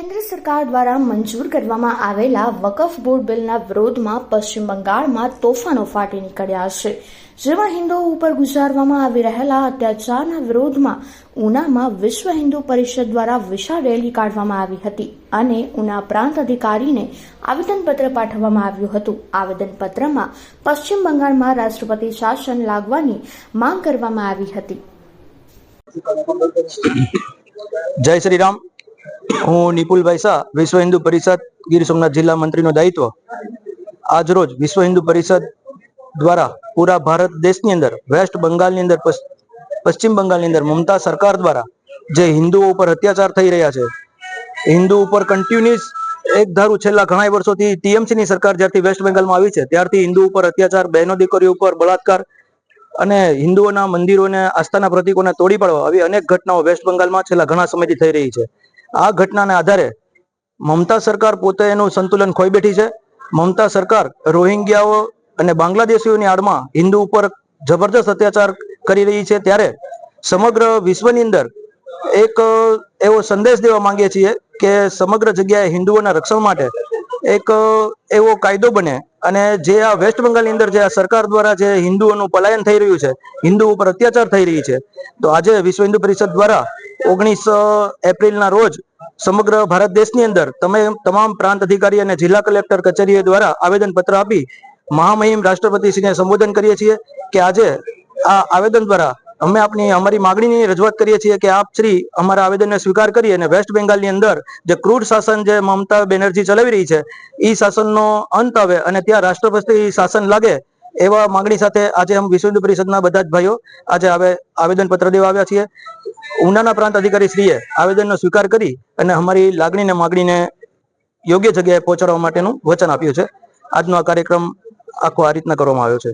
કેન્દ્ર સરકાર દ્વારા મંજૂર કરવામાં આવેલા વકફ બોર્ડ બિલના વિરોધમાં પશ્ચિમ બંગાળમાં તોફાનો ફાટી નીકળ્યા છે. જેમાં હિન્દુઓ ઉપર ગુજારવામાં આવી રહેલા અત્યાચારના વિરોધમાં ઉનામાં વિશ્વ હિન્દુ પરિષદ દ્વારા વિશાળ રેલી કાઢવામાં આવી હતી અને ઉના પ્રાંત અધિકારીને આવેદનપત્ર પાઠવવામાં આવ્યું હતું. આવેદનપત્રમાં પશ્ચિમ બંગાળમાં રાષ્ટ્રપતિ શાસન લાગવાની માંગ કરવામાં આવી હતી. જય શ્રી રામ હું નિપુલભાઈ શાહ, વિશ્વ હિન્દુ પરિષદ, ગીર સોમનાથ જિલ્લા મંત્રીનો દાયિત્વ. આજરોજ વિશ્વ હિન્દુ પરિષદ દ્વારા પૂરા ભારત દેશની અંદર, વેસ્ટ બંગાળની અંદર પશ્ચિમ બંગાળની અંદર મમતા સરકાર દ્વારા જે હિન્દુઓ ઉપર અત્યાચાર થઈ રહ્યા છે, હિન્દુ ઉપર કન્ટિન્યુઅસ એક ધારું છેલ્લા ઘણા વર્ષોથી ટીએમસી ની સરકાર જ્યારથી વેસ્ટ બંગાળમાં આવી છે, ત્યારથી હિન્દુ ઉપર અત્યાચાર, બહેનો દીકરીઓ ઉપર બળાત્કાર અને હિન્દુઓના મંદિરોને આસ્થાના પ્રતિકોને તોડી પાડવા આવી અનેક ઘટનાઓ વેસ્ટ બંગાળમાં છેલ્લા ઘણા સમયથી થઈ રહી છે. આ ઘટનાને આધારે મમતા સરકાર પોતે એનું સંતુલન ખોઈ બેઠી છે. મમતા સરકાર રોહિંગ્યાઓ અને બાંગ્લાદેશીઓની આડમાં હિન્દુ ઉપર જબરદસ્ત અત્યાચાર કરી રહી છે ત્યારે સમગ્ર વિશ્વની અંદર એક, એવો સંદેશ દેવા માંગીએ છીએ કે સમગ્ર જગ્યાએ હિન્દુઓના રક્ષણ માટે એક, એવો કાયદો બને અને જે આ વેસ્ટ બંગાળની અંદર જે આ સરકાર દ્વારા જે હિન્દુઓનું પલાયન થઈ રહ્યું છે હિન્દુ ઉપર અત્યાચાર થઈ રહી છે. તો આજે વિશ્વ હિન્દુ પરિષદ દ્વારા ઓગણીસ એપ્રિલના રોજ સમગ્ર ભારત દેશની અંદર તમે તમામ પ્રાંત અધિકારી અને જિલ્લા કલેક્ટર કચેરીઓ દ્વારા આવેદન પત્ર આપી મહામહિમ રાષ્ટ્રપતિશ્રીને સંબોધન કરીએ છીએ કે આજે આ આવેદન દ્વારા અમે આપની અમારી માગણીની રજૂઆત કરીએ છીએ કે આપ શ્રી અમારા આવેદનને સ્વીકાર કરી અને વેસ્ટ બેંગાલની અંદર જે ક્રૂડ શાસન જે મમતા બેનર્જી ચલાવી રહી છે એ શાસનનો અંત આવે અને ત્યાં રાષ્ટ્રપતિ શાસન લાગે એવા માંગણી સાથે આજે અમે વિશ્વ હિન્દુ પરિષદના બધા જ ભાઈઓ આજે આવે આવેદન પત્ર દેવા આવ્યા છીએ. ઉનાના પ્રાંત અધિકારી શ્રીએ આવેદનનો સ્વીકાર કરી અને અમારી લાગણીને માગણીને યોગ્ય જગ્યાએ પહોંચાડવા માટેનું વચન આપ્યું છે. આજનો આ કાર્યક્રમ આખો આ રીતના કરવામાં આવ્યો છે.